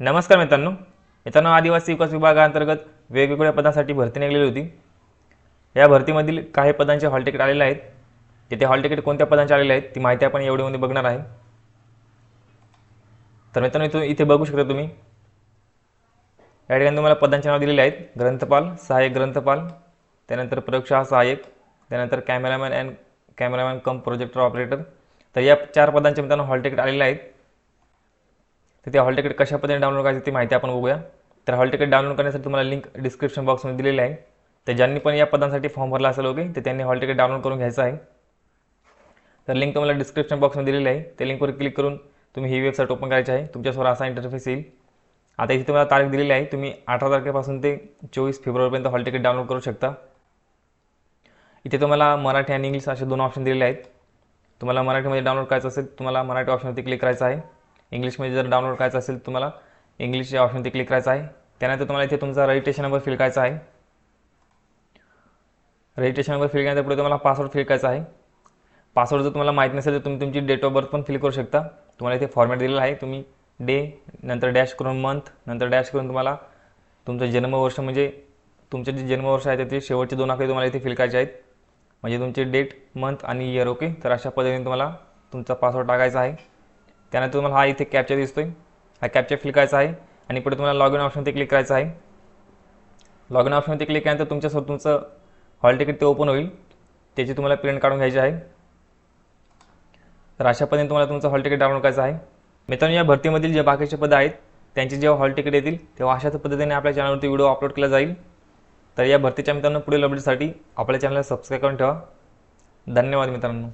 नमस्कार मित्रांनो. मित्रांनो आदिवासी विकास विभागाअंतर्गत वेगवेगळ्या पदांसाठी भरती निघलेली होती. या भरतीमधील काही पदांचे हॉल तिकीट आलेले आहेत. तिथे हॉल तिकीट कोणत्या पदांचे आलेले आहेत ती माहिती आपण एवढीमध्ये बघणार आहे. तर मित्रांनो इथून इथे बघू शकता तुम्ही. या ठिकाणी तुम्हाला पदांचे नाव दिलेले आहेत. ग्रंथपाल सहाय्यक ग्रंथपाल त्यानंतर प्रयोगशाळा सहाय्यक त्यानंतर cameraman and cameraman cum projector operator. तर या चार पदांचे मित्रांनो हॉल तिकीट आलेले आहेत. तर ते हॉल तिकीट कशा पद्धतीने डाउनलोड करायचं ती माहिती आपण बघूया. तर हॉल तिकीट डाउनलोड करण्यासाठी तुम्हाला लिंक डिस्क्रिप्शन बॉक्समध्ये दिलेली आहे. तर ज्यांनी पण या पदांसाठी फॉर्म भरला असेल ओके तर त्यांनी हॉल तिकीट डाउनलोड करून घ्यायचं आहे. तर लिंक तुम्हाला डिस्क्रिप्शन बॉक्समध्ये दिलेली आहे. त्या लिंकवर क्लिक करून तुम्ही ही वेबसाईट ओपन करायची आहे. तुमच्यासमोर असा इंटरफेस येईल. आता इथे तुम्हाला तारीख दिलेली आहे. तुम्ही अठरा तारखेपासून ते चोवीस फेब्रुवारीपर्यंत हॉल तिकीट डाउनलोड करू शकता. इथे तुम्हाला मराठी आणि इंग्लिश असे दोन ऑप्शन दिलेले आहेत. तुम्हाला मराठीमध्ये डाउनलोड करायचं असेल तुम्हाला मराठी ऑप्शनवरती क्लिक करायचं आहे. इंग्लिशमध्ये जर डाउनलोड करायचं असेल तुम्हाला इंग्लिश या ऑप्शनवरती क्लिक करायचं आहे. त्यानंतर तुम्हाला इथे तुमचा रजिस्ट्रेशन नंबर फिल करायचा आहे. रजिस्ट्रेशन नंबर फिल केल्यानंतर पुढे तुम्हाला पासवर्ड फिल करायचा आहे. पासवर्ड जर तुम्हाला माहीत नसेल तर तुम्ही तुमची डेट ऑफ बर्थ पण फिल करू शकता. तुम्हाला इथे फॉर्मॅट दिलेला आहे. तुम्ही डे नंतर डॅश करून मंथ नंतर डॅश करून तुम्हाला तुमचं जन्मवर्ष म्हणजे तुमचे जे जन्मवर्ष आहे ते शेवटचे दोन आकडे तुम्हाला इथे फिल करायचे आहेत. म्हणजे तुमचे डेट मंथ आणि इयर ओके तर अशा पद्धतीने तुम्हाला तुमचा पासवर्ड टाकायचा आहे. त्यानंतर तुम्हाला हा इथे कॅप्चा दिसतोय. हा कॅप्चा फिल करायचा आहे. आणि पुढे तुम्हाला लॉग इन ऑप्शनवरती क्लिक करायचं आहे. लॉग इन ऑप्शनवरती क्लिक केल्यानंतर तुमच्यासोबत तुमचं हॉल तिकीट ते ओपन होईल. त्याची तुम्हाला प्रिंट काढून घ्यायची आहे. तर अशा पद्धतीने तुम्हाला तुमचं हॉल तिकीट डाउनलोड करायचं आहे. मित्रांनो या भरतीमधील जे बाकीचे पदं आहेत त्यांची जेव्हा हॉल तिकीट येतील तेव्हा अशाच पद्धतीने आपल्या चॅनलवरती व्हिडिओ अपलोड केला जाईल. तर या भरतीच्या मित्रांनो पुढील अपडेटसाठी आपल्या चॅनलला सबस्क्राईब करून ठेवा. धन्यवाद मित्रांनो.